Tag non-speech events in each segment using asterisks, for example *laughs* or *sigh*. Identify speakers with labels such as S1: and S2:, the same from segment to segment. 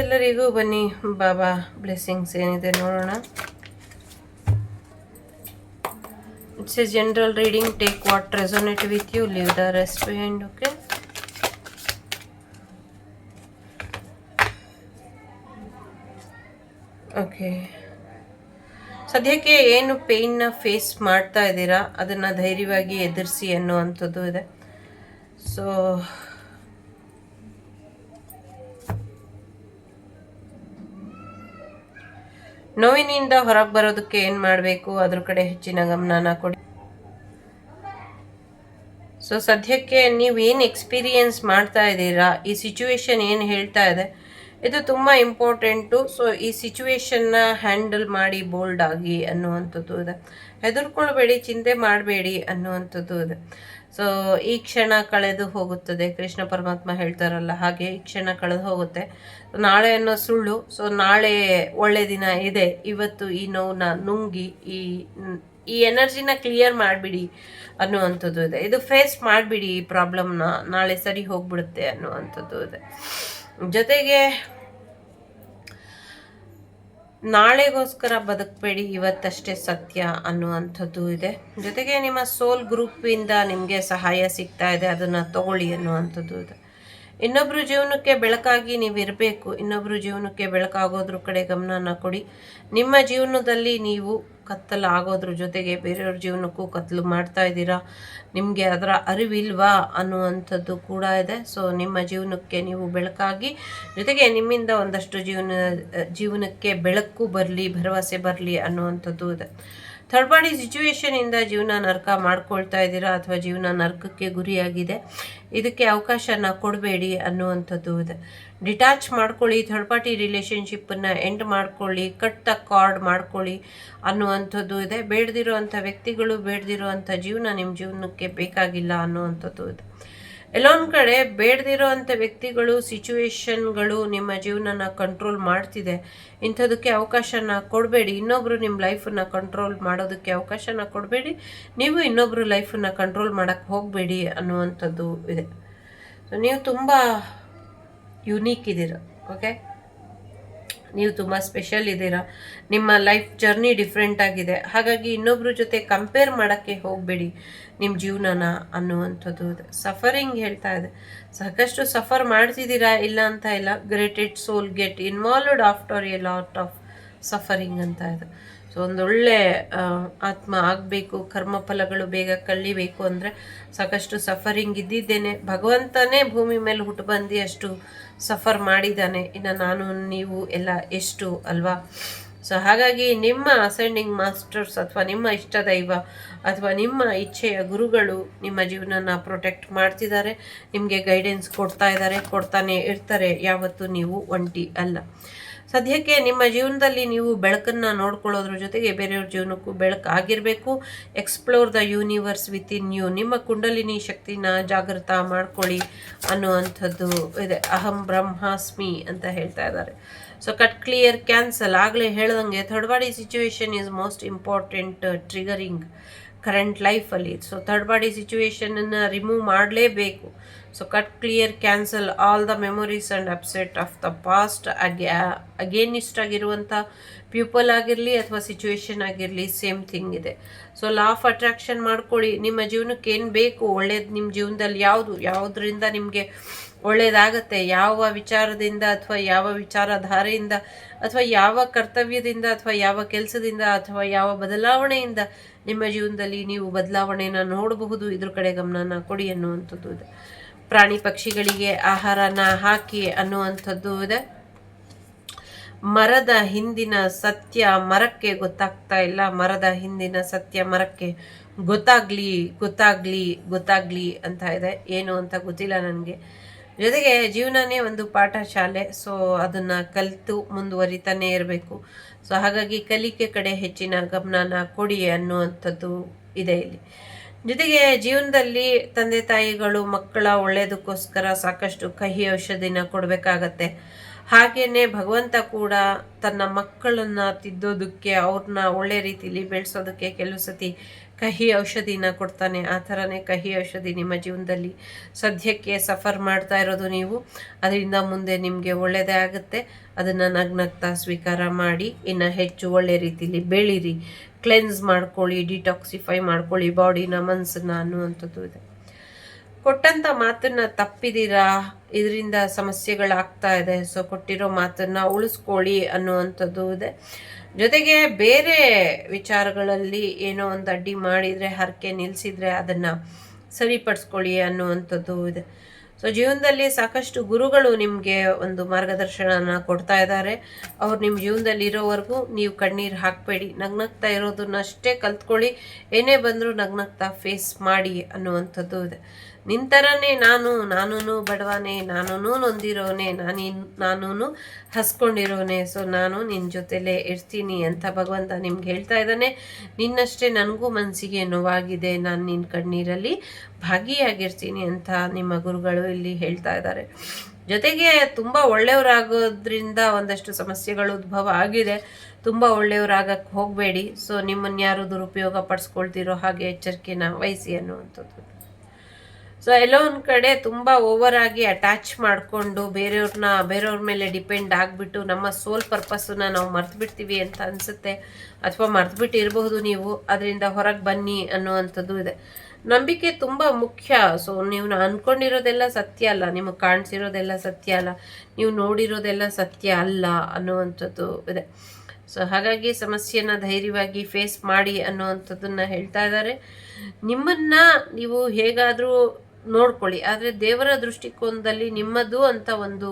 S1: ಎಲ್ಲರಿಗೂ ಬನ್ನಿ. ಬಾಬಾ ಬ್ಲೆಸ್ಸಿಂಗ್ಸ್ ಏನಿದೆ ನೋಡೋಣ. It's a general reading take what resonate with you leave the rest behind okay okay ಸದ್ಯಕ್ಕೆ ಏನು ಪೇಯ್ನ ಫೇಸ್ ಮಾಡ್ತಾ ಇದ್ದೀರಾ? ಅದನ್ನು ಧೈರ್ಯವಾಗಿ ಎದುರಿಸಿ ಅನ್ನುವಂಥದ್ದು ಇದೆ. ಸೊ ನೋವಿನಿಂದ ಹೊರಗೆ ಬರೋದಕ್ಕೆ ಏನು ಮಾಡಬೇಕು? ಅದ್ರ ಕಡೆ ಹೆಚ್ಚಿನ ಗಮನನ ಕೊಡಿ. ಸೊ ಸದ್ಯಕ್ಕೆ ನೀವು ಏನು ಎಕ್ಸ್ಪೀರಿಯನ್ಸ್ ಮಾಡ್ತಾ ಇದ್ದೀರಾ? ಈ ಸಿಚುವೇಶನ್ ಏನು ಹೇಳ್ತಾ ಇದೆ? ಇದು ತುಂಬ ಇಂಪಾರ್ಟೆಂಟು ಸೊ ಈ ಸಿಚುವೇಶನ್ನ ಹ್ಯಾಂಡಲ್ ಮಾಡಿ ಬೋಲ್ಡ್ ಆಗಿ ಅನ್ನುವಂಥದ್ದು ಇದೆ. ಹೆದರ್ಕೊಳ್ಬೇಡಿ, ಚಿಂತೆ ಮಾಡಬೇಡಿ ಅನ್ನುವಂಥದ್ದು ಇದೆ. ಸೊ ಈ ಕ್ಷಣ ಕಳೆದು ಹೋಗುತ್ತದೆ. ಕೃಷ್ಣ ಪರಮಾತ್ಮ ಹೇಳ್ತಾರಲ್ಲ, ಹಾಗೆ ಈ ಕ್ಷಣ ಕಳೆದು ಹೋಗುತ್ತೆ. ನಾಳೆ ಅನ್ನೋ ಸುಳ್ಳು ಸೊ ನಾಳೆ ಒಳ್ಳೆ ದಿನ ಇದೆ. ಇವತ್ತು ಈ ನೋವನ್ನ ನುಂಗಿ ಈ ಈ ಎನರ್ಜಿನ ಕ್ಲಿಯರ್ ಮಾಡಿಬಿಡಿ ಅನ್ನುವಂಥದ್ದು ಇದೆ. ಇದು ಫೇಸ್ ಮಾಡಿಬಿಡಿ ಈ ಪ್ರಾಬ್ಲಮ್ನ ನಾಳೆ ಸರಿ ಹೋಗ್ಬಿಡುತ್ತೆ ಅನ್ನುವಂಥದ್ದು ಇದೆ. ಜೊತೆಗೆ ನಾಳೆಗೋಸ್ಕರ ಬದುಕಬೇಡಿ, ಇವತ್ತಷ್ಟೇ ಸತ್ಯ ಅನ್ನುವಂಥದ್ದು ಇದೆ. ಜೊತೆಗೆ ನಿಮ್ಮ ಸೋಲ್ ಗ್ರೂಪಿಂದ ನಿಮಗೆ ಸಹಾಯ ಸಿಗ್ತಾ ಇದೆ, ಅದನ್ನು ತಗೊಳ್ಳಿ ಅನ್ನುವಂಥದ್ದು ಇದೆ. ಇನ್ನೊಬ್ಬರ ಜೀವನಕ್ಕೆ ಬೆಳಕಾಗಿ ನೀವು ಇರಬೇಕು ಇನ್ನೊಬ್ಬರ ಜೀವನಕ್ಕೆ ಬೆಳಕಾಗೋದ್ರ ಕಡೆ ಗಮನನ ಕೊಡಿ. ನಿಮ್ಮ ಜೀವನದಲ್ಲಿ ನೀವು ಕತ್ತಲು ಆಗೋದ್ರ ಜೊತೆಗೆ ಬೇರೆಯವ್ರ ಜೀವನಕ್ಕೂ ಕತ್ತಲು ಮಾಡ್ತಾ ಇದ್ದೀರಾ? ನಿಮಗೆ ಅದರ ಅರಿವಿಲ್ವಾ ಅನ್ನುವಂಥದ್ದು ಕೂಡ ಇದೆ. ಸೊ ನಿಮ್ಮ ಜೀವನಕ್ಕೆ ನೀವು ಬೆಳಕಾಗಿ, ಜೊತೆಗೆ ನಿಮ್ಮಿಂದ ಒಂದಷ್ಟು ಜೀವನ, ಜೀವನಕ್ಕೆ ಬೆಳಕು ಬರಲಿ, ಭರವಸೆ ಬರಲಿ ಅನ್ನುವಂಥದ್ದು ಇದೆ. ಥರ್ಡ್ ಪಾರ್ಟಿ ಸಿಚುವೇಶನಿಂದ ಜೀವನ ನರ್ಕ ಮಾಡ್ಕೊಳ್ತಾ ಇದ್ದೀರಾ ಅಥವಾ ಜೀವನ ನರಕಕ್ಕೆ ಗುರಿಯಾಗಿದೆ? ಇದಕ್ಕೆ ಅವಕಾಶನ ಕೊಡಬೇಡಿ ಅನ್ನುವಂಥದ್ದು ಇದೆ. ಡಿಟ್ಯಾಚ್ ಮಾಡ್ಕೊಳ್ಳಿ ಥರ್ಡ್ ಪಾರ್ಟಿ ರಿಲೇಷನ್ಶಿಪ್ಪನ್ನು ಎಂಡ್ ಮಾಡ್ಕೊಳ್ಳಿ ಕಟ್ ದ ಕಾರ್ಡ್ ಮಾಡ್ಕೊಳ್ಳಿ ಅನ್ನುವಂಥದ್ದು ಇದೆ. ಬೇಡದಿರುವಂಥ ವ್ಯಕ್ತಿಗಳು, ಬೇಡದಿರುವಂಥ ಜೀವನ ನಿಮ್ಮ ಜೀವನಕ್ಕೆ ಬೇಕಾಗಿಲ್ಲ ಅನ್ನುವಂಥದ್ದು ಇದೆ. ಎಲ್ಲೊಂದು ಕಡೆ ಬೇಡದಿರೋವಂಥ ವ್ಯಕ್ತಿಗಳು ಸಿಚುವೇಶನ್ಗಳು ನಿಮ್ಮ ಜೀವನನ ಕಂಟ್ರೋಲ್ ಮಾಡ್ತಿದೆ. ಇಂಥದಕ್ಕೆ ಅವಕಾಶನ ಕೊಡಬೇಡಿ. ಇನ್ನೊಬ್ಬರು ನಿಮ್ಮ ಲೈಫನ್ನ ಕಂಟ್ರೋಲ್ ಮಾಡೋದಕ್ಕೆ ಅವಕಾಶನ ಕೊಡಬೇಡಿ. ನೀವು ಇನ್ನೊಬ್ಬರು ಲೈಫನ್ನು ಕಂಟ್ರೋಲ್ ಮಾಡೋಕ್ಕೆ ಹೋಗಬೇಡಿ ಅನ್ನುವಂಥದ್ದು ಇದೆ. ನೀವು ತುಂಬ ಯುನೀಕ್ ಇದ್ದೀರ ಓಕೆ ನೀವು ತುಂಬ ಸ್ಪೆಷಲ್ ಇದ್ದೀರಾ. ನಿಮ್ಮ ಲೈಫ್ ಜರ್ನಿ ಡಿಫ್ರೆಂಟ್ ಆಗಿದೆ. ಹಾಗಾಗಿ ಇನ್ನೊಬ್ಬರ ಜೊತೆ ಕಂಪೇರ್ ಮಾಡೋಕ್ಕೆ ಹೋಗಬೇಡಿ. ನಿಮ್ಮ ಜೀವನನ ಅನ್ನುವಂಥದ್ದು ಸಫರಿಂಗ್ ಹೇಳ್ತಾ ಇದೆ. ಸಾಕಷ್ಟು ಸಫರ್ ಮಾಡ್ತಿದ್ದೀರಾ ಇಲ್ಲ ಅಂತ ಇಲ್ಲ. Greatest soul get involved after a lot of suffering ಅಂತ ಇದೆ. ಸೊ ಒಂದೊಳ್ಳೆ ಆತ್ಮ ಆಗಬೇಕು, ಕರ್ಮಫಲಗಳು ಬೇಗ ಕಳಿಬೇಕು ಅಂದರೆ ಸಾಕಷ್ಟು ಸಫರಿಂಗ್ ಇದ್ದಿದ್ದೇನೆ. ಭಗವಂತನೇ ಭೂಮಿ ಮೇಲೆ ಹುಟ್ಟು ಬಂದು ಅಷ್ಟು ಸಫರ್ ಮಾಡಿದ್ದಾನೆ. ಇನ್ನು ನಾನು, ನೀವು ಎಲ್ಲ ಎಷ್ಟು ಅಲ್ವಾ? ಸೊ ಹಾಗಾಗಿ ನಿಮ್ಮ ಅಸೆಂಡಿಂಗ್ ಮಾಸ್ಟರ್ಸ್ ಅಥವಾ ನಿಮ್ಮ ಇಷ್ಟ ದೈವ ಅಥವಾ ನಿಮ್ಮ ಇಚ್ಛೆಯ ಗುರುಗಳು ನಿಮ್ಮ ಜೀವನನ ಪ್ರೊಟೆಕ್ಟ್ ಮಾಡ್ತಿದ್ದಾರೆ. ನಿಮಗೆ ಗೈಡೆನ್ಸ್ ಕೊಡ್ತಾ ಇದ್ದಾರೆ. ಕೊಡ್ತಾನೆ ಇರ್ತಾರೆ. ಯಾವತ್ತೂ ನೀವು ಒಂಟಿ ಅಲ್ಲ. ಸದ್ಯಕ್ಕೆ ನಿಮ್ಮ ಜೀವನದಲ್ಲಿ ನೀವು ಬೆಳಕನ್ನು ನೋಡ್ಕೊಳ್ಳೋದ್ರ ಜೊತೆಗೆ ಬೇರೆಯವ್ರ ಜೀವನಕ್ಕೂ ಬೆಳಕು ಆಗಿರಬೇಕು. Explore the universe within you ನಿಮ್ಮ ಕುಂಡಲಿನಿ ಶಕ್ತಿನ ಜಾಗೃತ ಮಾಡ್ಕೊಳ್ಳಿ ಅನ್ನುವಂಥದ್ದು ಇದೆ. ಅಹಂ ಬ್ರಹ್ಮಾಸ್ಮಿ ಅಂತ ಹೇಳ್ತಾ ಇದ್ದಾರೆ. ಸೊ ಕಟ್ ಕ್ಲಿಯರ್ ಕ್ಯಾನ್ಸಲ್ ಆಗಲೇ ಹೇಳ್ದಂಗೆ third body situation is most important triggering current ಲೈಫಲ್ಲಿ ಸೊ ಥರ್ಡ್ ಬಾಡಿ ಸಿಚುವೇಶನನ್ನು ರಿಮೂವ್ ಮಾಡಲೇಬೇಕು. So cut clear cancel all the memories and upset of the past ಅಗ್ಯಾ against ಆಗಿರುವಂಥ ಪೀಪಲ್ ಆಗಿರಲಿ ಅಥವಾ ಸಿಚುವೇಶನ್ ಆಗಿರಲಿ same thing ಇದೆ. ಸೊ ಲಾ ಆಫ್ ಅಟ್ರಾಕ್ಷನ್ ಮಾಡ್ಕೊಳ್ಳಿ. ನಿಮ್ಮ ಜೀವನಕ್ಕೆ ಏನು ಬೇಕು? ಒಳ್ಳೇದು ನಿಮ್ಮ ಜೀವನದಲ್ಲಿ ಯಾವುದು? ಯಾವುದರಿಂದ ನಿಮಗೆ ಒಳ್ಳೇದಾಗತ್ತೆ. ಯಾವ ವಿಚಾರದಿಂದ ಅಥವಾ ಯಾವ ವಿಚಾರಧಾರೆಯಿಂದ ಅಥವಾ ಯಾವ ಕರ್ತವ್ಯದಿಂದ ಅಥವಾ ಯಾವ ಕೆಲಸದಿಂದ ಅಥವಾ ಯಾವ ಬದಲಾವಣೆಯಿಂದ ನಿಮ್ಮ ಜೀವನದಲ್ಲಿ ನೀವು ಬದಲಾವಣೆಯನ್ನು ನೋಡಬಹುದು. ಇದ್ರ ಕಡೆ ಗಮನನ ಕೊಡಿ ಅನ್ನುವಂಥದ್ದು ಇದೆ. ಪ್ರಾಣಿ ಪಕ್ಷಿಗಳಿಗೆ ಆಹಾರನ ಹಾಕಿ ಅನ್ನುವಂಥದ್ದು ಇದೆ. ಮರದ ಹಿಂದಿನ ಸತ್ಯ ಮರಕ್ಕೆ ಗೊತ್ತಾಗ್ತಾ ಇಲ್ಲ. ಮರದ ಹಿಂದಿನ ಸತ್ಯ ಮರಕ್ಕೆ ಗೊತ್ತಾಗ್ಲಿ ಗೊತ್ತಾಗ್ಲಿ ಗೊತ್ತಾಗ್ಲಿ ಅಂತ ಇದೆ. ಏನು ಅಂತ ಗೊತ್ತಿಲ್ಲ ನನಗೆ. ಜೊತೆಗೆ ಜೀವನನೇ ಒಂದು ಪಾಠ ಶಾಲೆ ಸೊ ಅದನ್ನು ಕಲಿತು ಮುಂದುವರಿತಾನೆ ಇರಬೇಕು. ಸೊ ಹಾಗಾಗಿ ಕಲಿಕೆ ಕಡೆ ಹೆಚ್ಚಿನ ಗಮನನ ಕೊಡಿ ಅನ್ನುವಂಥದ್ದು ಇದೆ ಇಲ್ಲಿ. ಜೊತೆಗೆ ಜೀವನದಲ್ಲಿ ತಂದೆ ತಾಯಿಗಳು, ಮಕ್ಕಳ ಒಳ್ಳೆಯದಕ್ಕೋಸ್ಕರ ಸಾಕಷ್ಟು ಕಹಿ ಔಷಧಿನ ಕೊಡಬೇಕಾಗತ್ತೆ. ಹಾಗೆಯೇ ಭಗವಂತ ಕೂಡ ತನ್ನ ಮಕ್ಕಳನ್ನ ತಿದ್ದೋದಕ್ಕೆ, ಅವ್ರನ್ನ ಒಳ್ಳೆ ರೀತಿಲಿ ಬೆಳೆಸೋದಕ್ಕೆ ಕೆಲವು ಸತಿ ಕಹಿ ಔಷಧಿನ ಕೊಡ್ತಾನೆ. ಆ ಥರನೇ ಕಹಿ ಔಷಧಿ ನಿಮ್ಮ ಜೀವನದಲ್ಲಿ ಸದ್ಯಕ್ಕೆ ಸಫರ್ ಮಾಡ್ತಾ ಇರೋದು ನೀವು. ಅದರಿಂದ ಮುಂದೆ ನಿಮಗೆ ಒಳ್ಳೆಯದೇ ಆಗುತ್ತೆ. ಅದನ್ನು ನಗ್ನಗ್ತಾ ಸ್ವೀಕಾರ ಮಾಡಿ, ಇನ್ನು ಹೆಚ್ಚು ಒಳ್ಳೆ ರೀತಿಲಿ ಬೆಳೀರಿ. ಕ್ಲೆನ್ಸ್ ಮಾಡ್ಕೊಳ್ಳಿ, ಡಿಟಾಕ್ಸಿಫೈ ಮಾಡ್ಕೊಳ್ಳಿ ಬಾಡಿನ ಮನಸ್ಸನ್ನ ಅನ್ನುವಂಥದ್ದು ಇದೆ. ಕೊಟ್ಟಂಥ ಮಾತನ್ನ ತಪ್ಪಿದ್ದೀರಾ? ಇದರಿಂದ ಸಮಸ್ಯೆಗಳಾಗ್ತಾ ಇದೆ. ಸೊ ಕೊಟ್ಟಿರೋ ಮಾತನ್ನ ಉಳಿಸ್ಕೊಳ್ಳಿ ಅನ್ನುವಂಥದ್ದು ಇದೆ. ಜೊತೆಗೆ ಬೇರೆ ವಿಚಾರಗಳಲ್ಲಿ ಏನೋ ಒಂದು ಅಡ್ಡಿ ಮಾಡಿದರೆ, ಹರಕೆ ನಿಲ್ಲಿಸಿದರೆ ಅದನ್ನು ಸರಿಪಡಿಸ್ಕೊಳ್ಳಿ ಅನ್ನುವಂಥದ್ದು ಇದೆ. ಸೊ ಜೀವನದಲ್ಲಿ ಸಾಕಷ್ಟು ಗುರುಗಳು ನಿಮಗೆ ಒಂದು ಮಾರ್ಗದರ್ಶನನ ಕೊಡ್ತಾ ಇದ್ದಾರೆ. ಅವ್ರು ನಿಮ್ಮ ಜೀವನದಲ್ಲಿ ಇರೋವರೆಗೂ ನೀವು ಕಣ್ಣೀರು ಹಾಕಬೇಡಿ. ನಗ್ನಗ್ತಾ ಇರೋದನ್ನಷ್ಟೇ ಕಲ್ತ್ಕೊಳ್ಳಿ. ಏನೇ ಬಂದರೂ ನಗ್ನಗ್ತಾ ಫೇಸ್ ಮಾಡಿ ಅನ್ನುವಂಥದ್ದು ಇದೆ. ನಿಂತರನೇ ನಾನು ನಾನೂ ಬಡವನೇ ನಾನೂ ನೊಂದಿರೋನೆ, ನಾನು ನಾನೂ ಹಸ್ಕೊಂಡಿರೋನೆ. ಸೊ, ನಾನು ನಿನ್ನ ಜೊತೆಲೇ ಇರ್ತೀನಿ ಅಂತ ಭಗವಂತ ನಿಮ್ಗೆ ಹೇಳ್ತಾ ಇದ್ದಾನೆ. ನಿನ್ನಷ್ಟೇ ನನಗೂ ಮನಸ್ಸಿಗೆ ನೋವಾಗಿದೆ. ನಾನು ನಿನ್ನ ಕಣ್ಣೀರಲ್ಲಿ ಭಾಗಿಯಾಗಿರ್ತೀನಿ ಅಂತ ನಿಮ್ಮ ಗುರುಗಳು ಇಲ್ಲಿ ಹೇಳ್ತಾ ಇದ್ದಾರೆ. ಜೊತೆಗೆ ತುಂಬ ಒಳ್ಳೆಯವರಾಗೋದ್ರಿಂದ ಒಂದಷ್ಟು ಸಮಸ್ಯೆಗಳು ಉದ್ಭವ ಆಗಿದೆ. ತುಂಬ ಒಳ್ಳೆಯವರಾಗಕ್ಕೆ ಹೋಗಬೇಡಿ. ಸೊ ನಿಮ್ಮನ್ನು ಯಾರು ದುರುಪಯೋಗ ಪಡಿಸ್ಕೊಳ್ತಿರೋ ಹಾಗೆ ಎಚ್ಚರಿಕೆನ ವಹಿಸಿ ಅನ್ನುವಂಥದ್ದು. ಸೊ ಎಲ್ಲೋ ಒಂದು ಕಡೆ ತುಂಬ ಓವರ್ ಆಗಿ ಅಟ್ಯಾಚ್ ಮಾಡಿಕೊಂಡು ಬೇರೆಯವ್ರನ್ನ ಬೇರೆಯವ್ರ ಮೇಲೆ ಡಿಪೆಂಡ್ ಆಗಿಬಿಟ್ಟು ನಮ್ಮ ಸೋಲ್ ಪರ್ಪಸ್ಸನ್ನ ನಾವು ಮರ್ತು ಬಿಡ್ತೀವಿ ಅಂತ ಅನಿಸುತ್ತೆ. ಅಥವಾ ಮರ್ತು ನೀವು, ಅದರಿಂದ ಹೊರಗೆ ಬನ್ನಿ ಅನ್ನುವಂಥದ್ದು ಇದೆ. ನಂಬಿಕೆ ತುಂಬ ಮುಖ್ಯ. ಸೊ ನೀವು ಅಂದ್ಕೊಂಡಿರೋದೆಲ್ಲ ಸತ್ಯ ಅಲ್ಲ, ನಿಮಗೆ ಕಾಣಿಸಿರೋದೆಲ್ಲ ಸತ್ಯ ಅಲ್ಲ, ನೀವು ನೋಡಿರೋದೆಲ್ಲ ಸತ್ಯ ಅಲ್ಲ ಅನ್ನುವಂಥದ್ದು ಇದೆ. ಸೊ ಹಾಗಾಗಿ ಸಮಸ್ಯೆಯನ್ನು ಧೈರ್ಯವಾಗಿ ಫೇಸ್ ಮಾಡಿ ಅನ್ನುವಂಥದ್ದನ್ನು ಹೇಳ್ತಾ ಇದ್ದಾರೆ ನಿಮ್ಮನ್ನ ನೀವು ಹೇಗಾದರೂ ನೋಡ್ಕೊಳ್ಳಿ. ಆದರೆ ದೇವರ ದೃಷ್ಟಿಕೋನದಲ್ಲಿ ನಿಮ್ಮದು ಅಂತ ಒಂದು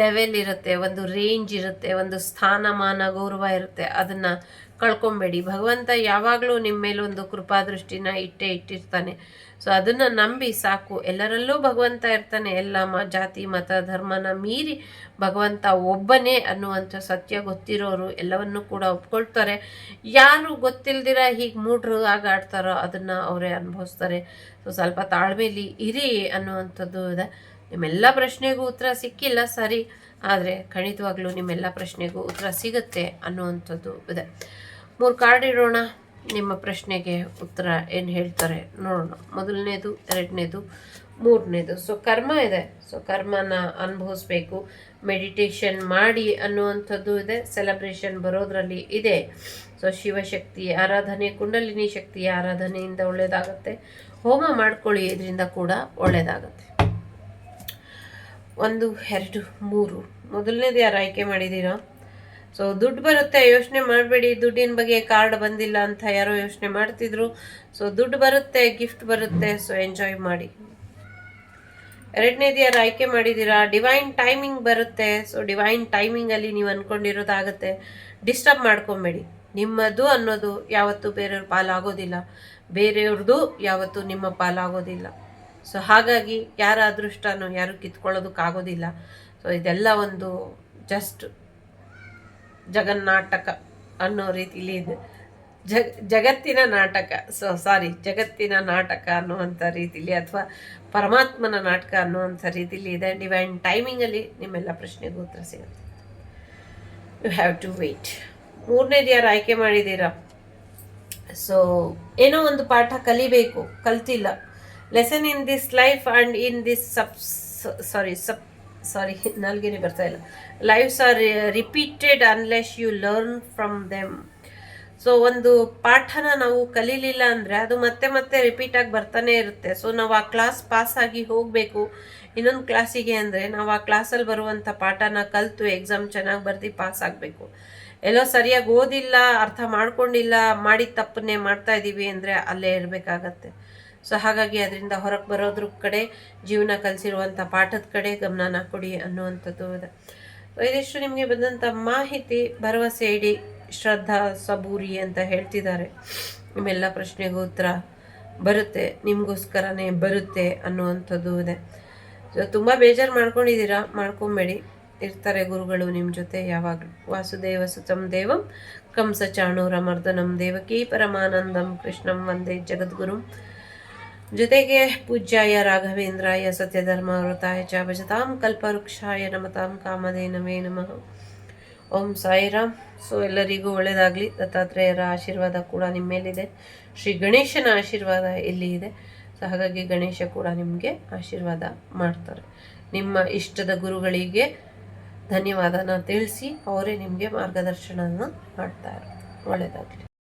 S1: ಲೆವೆಲ್ ಇರುತ್ತೆ, ಒಂದು ರೇಂಜ್ ಇರುತ್ತೆ, ಒಂದು ಸ್ಥಾನಮಾನ, ಗೌರವ ಇರುತ್ತೆ. ಅದನ್ನು ಕಳ್ಕೊಬೇಡಿ. ಭಗವಂತ ಯಾವಾಗಲೂ ನಿಮ್ಮ ಮೇಲೆ ಒಂದು ಕೃಪಾದೃಷ್ಟಿನ ಇಟ್ಟೇ ಇಟ್ಟಿರ್ತಾನೆ. ಸೊ ಅದನ್ನು ನಂಬಿ ಸಾಕು. ಎಲ್ಲರಲ್ಲೂ ಭಗವಂತ ಇರ್ತಾನೆ. ಎಲ್ಲ ಮ, ಜಾತಿ, ಮತ, ಧರ್ಮನ ಮೀರಿ ಭಗವಂತ ಒಬ್ಬನೇ ಅನ್ನುವಂಥ ಸತ್ಯ ಗೊತ್ತಿರೋರು ಎಲ್ಲವನ್ನೂ ಕೂಡ ಒಪ್ಕೊಳ್ತಾರೆ. ಯಾರು ಗೊತ್ತಿಲ್ದಿರ ಹೀಗೆ ಮೂಡ್ರು ಆಗಾಡ್ತಾರೋ ಅದನ್ನು ಅವರೇ ಅನುಭವಿಸ್ತಾರೆ. ಸೊ ಸ್ವಲ್ಪ ತಾಳ್ಮೇಲಿ ಇರಿ ಅನ್ನುವಂಥದ್ದು ಇದೆ. ನಿಮ್ಮೆಲ್ಲ ಪ್ರಶ್ನೆಗೂ ಉತ್ತರ ಸಿಕ್ಕಿಲ್ಲ, ಸರಿ. ಆದರೆ ಖಂಡಿತವಾಗ್ಲೂ ನಿಮ್ಮೆಲ್ಲ ಪ್ರಶ್ನೆಗೂ ಉತ್ತರ ಸಿಗುತ್ತೆ ಅನ್ನುವಂಥದ್ದು ಇದೆ. ಮೂರು ಕಾರ್ಡ್ ಇಡೋಣ. ನಿಮ್ಮ ಪ್ರಶ್ನೆಗೆ ಉತ್ತರ ಏನು ಹೇಳ್ತಾರೆ ನೋಡೋಣ. ಮೊದಲನೇದು, ಎರಡನೇದು, ಮೂರನೇದು. ಸೊ ಕರ್ಮ ಇದೆ. ಸೊ ಕರ್ಮನ ಅನುಭವಿಸ್ಬೇಕು. ಮೆಡಿಟೇಷನ್ ಮಾಡಿ ಅನ್ನುವಂಥದ್ದು ಇದೆ. ಸೆಲೆಬ್ರೇಷನ್ ಬರೋದರಲ್ಲಿ ಇದೆ. ಸೊ ಶಿವಶಕ್ತಿ ಆರಾಧನೆ, ಕುಂಡಲಿನಿ ಶಕ್ತಿಯ ಆರಾಧನೆಯಿಂದ ಒಳ್ಳೆಯದಾಗತ್ತೆ ಹೋಮ ಮಾಡ್ಕೊಳ್ಳಿ, ಇದರಿಂದ ಕೂಡ ಒಳ್ಳೆಯದಾಗುತ್ತೆ ಒಂದು, ಎರಡು, ಮೂರು. ಮೊದಲನೇದು ಯಾರು ಆಯ್ಕೆ ಮಾಡಿದ್ದೀರಾ? ಸೊ ದುಡ್ಡು ಬರುತ್ತೆ, ಯೋಚನೆ ಮಾಡಬೇಡಿ. ದುಡ್ಡಿನ ಬಗ್ಗೆ ಕಾರ್ಡ್ ಬಂದಿಲ್ಲ ಅಂತ ಯಾರೋ ಯೋಚನೆ ಮಾಡ್ತಿದ್ರು. ಸೊ ದುಡ್ಡು ಬರುತ್ತೆ ಗಿಫ್ಟ್ ಬರುತ್ತೆ. ಸೊ ಎಂಜಾಯ್ ಮಾಡಿ. ಎರಡನೇದು ಯಾರು ಆಯ್ಕೆ ಮಾಡಿದ್ದೀರಾ? ಡಿವೈನ್ ಟೈಮಿಂಗ್ ಬರುತ್ತೆ. ಸೊ ಡಿವೈನ್ ಟೈಮಿಂಗಲ್ಲಿ ನೀವು ಅಂದ್ಕೊಂಡಿರೋದಾಗುತ್ತೆ ಡಿಸ್ಟರ್ಬ್ ಮಾಡ್ಕೊಬೇಡಿ. ನಿಮ್ಮದು ಅನ್ನೋದು ಯಾವತ್ತೂ ಬೇರೆಯವ್ರ ಪಾಲಾಗೋದಿಲ್ಲ. ಬೇರೆಯವ್ರದ್ದು ಯಾವತ್ತೂ ನಿಮ್ಮ ಪಾಲಾಗೋದಿಲ್ಲ. ಸೊ ಹಾಗಾಗಿ ಯಾರ ಅದೃಷ್ಟನೂ ಯಾರು ಕಿತ್ಕೊಳ್ಳೋದಕ್ಕಾಗೋದಿಲ್ಲ. ಸೊ ಇದೆಲ್ಲ ಒಂದು ಜಸ್ಟ್ ಜಗನ್ನಾಟಕ ಅನ್ನೋ ರೀತಿಲಿ ಇದೆ. ಜಗ್, ಜಗತ್ತಿನ ನಾಟಕ, ಸೊ ಸಾರಿ, ಜಗತ್ತಿನ ನಾಟಕ ಅನ್ನುವಂಥ ರೀತಿಲಿ ಅಥವಾ ಪರಮಾತ್ಮನ ನಾಟಕ ಅನ್ನುವಂಥ ರೀತಿಲಿ ಇದೆ. ಡಿವೈನ್ ಟೈಮಿಂಗಲ್ಲಿ ನಿಮ್ಮೆಲ್ಲ ಪ್ರಶ್ನೆಗೂ ಉತ್ತರ ಸಿಗುತ್ತೆ. ಯು ಹ್ಯಾವ್ ಟು ವೇಟ್ ಮೂರನೇದು ಯಾರು ಆಯ್ಕೆ ಮಾಡಿದ್ದೀರಾ? ಸೊ ಏನೋ ಒಂದು ಪಾಠ ಕಲಿಬೇಕು, ಕಲ್ತಿಲ್ಲ. Lesson in this life and in this ಸಬ್ ಸಾರಿ ಸಬ್ ಸಾರಿ *laughs* ನಲ್ಗೇನೆ ಬರ್ತಾ ಇಲ್ಲ. Lives are repeated unless you learn from them so ಒಂದು ಪಾಠನ ನಾವು ಕಲೀಲಿಲ್ಲ ಅಂದರೆ ಅದು ಮತ್ತೆ ಮತ್ತೆ ರಿಪೀಟ್ ಆಗಿ ಬರ್ತಾನೆ ಇರುತ್ತೆ. ಸೊ ನಾವು ಆ ಕ್ಲಾಸ್ ಪಾಸ್ ಆಗಿ ಹೋಗಬೇಕು. ಇನ್ನೊಂದು ಕ್ಲಾಸಿಗೆ ಅಂದರೆ ನಾವು ಆ ಕ್ಲಾಸಲ್ಲಿ ಬರುವಂಥ ಪಾಠನ ಕಲಿತು ಎಕ್ಸಾಮ್ ಚೆನ್ನಾಗಿ ಬರ್ದು ಪಾಸ್ ಆಗಬೇಕು. ಎಲ್ಲೋ ಸರಿಯಾಗಿ ಓದಿಲ್ಲ, ಅರ್ಥ ಮಾಡ್ಕೊಂಡಿಲ್ಲ, ಮಾಡಿದ ತಪ್ಪನ್ನೇ ಮಾಡ್ತಾ ಇದ್ದೀವಿ ಅಂದರೆ ಅಲ್ಲೇ ಇರಬೇಕಾಗತ್ತೆ. ಸೊ ಹಾಗಾಗಿ ಅದರಿಂದ ಹೊರಗೆ ಬರೋದ್ರ ಕಡೆ ಜೀವನ ಕಲಿಸಿರುವಂಥ ಪಾಠದ ಕಡೆ ಗಮನನ ಕೊಡಿ ಅನ್ನುವಂಥದ್ದು ಇದೆ. ಇದಿಷ್ಟು ನಿಮಗೆ ಬಂದಂಥ ಮಾಹಿತಿ, ಭರವಸೆ ಇಡಿ, ಶ್ರದ್ಧಾ ಸಬೂರಿ ಅಂತ ಹೇಳ್ತಿದ್ದಾರೆ. ನಿಮ್ಮೆಲ್ಲ ಪ್ರಶ್ನೆಗೂ ಉತ್ತರ ಬರುತ್ತೆ, ನಿಮಗೋಸ್ಕರನೇ ಬರುತ್ತೆ ಅನ್ನುವಂಥದ್ದು ಇದೆ. ಸೊ ತುಂಬ ಬೇಜಾರು ಮಾಡ್ಕೊಂಡಿದ್ದೀರಾ? ಮಾಡ್ಕೊಂಬೇಡಿ. ಇರ್ತಾರೆ ಗುರುಗಳು ನಿಮ್ಮ ಜೊತೆ ಯಾವಾಗಲೂ. ವಾಸುದೇವ ಸುತಂ ದೇವಂ, ಕಂಸ ಚಾಣೂರ ಮರ್ದನಂ ದೇವಕಿ ಪರಮಾನಂದಂ ಕೃಷ್ಣಂ ವಂದೇ ಜಗದ್ಗುರುಂ. ಜೊತೆಗೆ ಪೂಜ್ಯಾಯ ರಾಘವೇಂದ್ರಾಯ ಸತ್ಯಧರ್ಮ ವೃತಾಯ ಚ ಭಜತಾಂ ಕಲ್ಪವೃಕ್ಷಾಯ ನಮತಾಂ ಕಾಮಧೇನವೇ ನಮಃ ಓಂ ಸಾಯಿರಾಮ್ ಸೊ, ಎಲ್ಲರಿಗೂ ಒಳ್ಳೆಯದಾಗಲಿ ದತ್ತಾತ್ರೇಯರ ಆಶೀರ್ವಾದ ಕೂಡ ನಿಮ್ಮ ಮೇಲಿದೆ. ಶ್ರೀ ಗಣೇಶನ ಆಶೀರ್ವಾದ ಇಲ್ಲಿ ಇದೆ. ಸೊ, ಹಾಗಾಗಿ ಗಣೇಶ ಕೂಡ ನಿಮಗೆ ಆಶೀರ್ವಾದ ಮಾಡ್ತಾರೆ. ನಿಮ್ಮ ಇಷ್ಟದ ಗುರುಗಳಿಗೆ ಧನ್ಯವಾದನ ತಿಳಿಸಿ ಅವರೇ ನಿಮಗೆ ಮಾರ್ಗದರ್ಶನವನ್ನು ಮಾಡ್ತಾರೆ. ಒಳ್ಳೆಯದಾಗಲಿ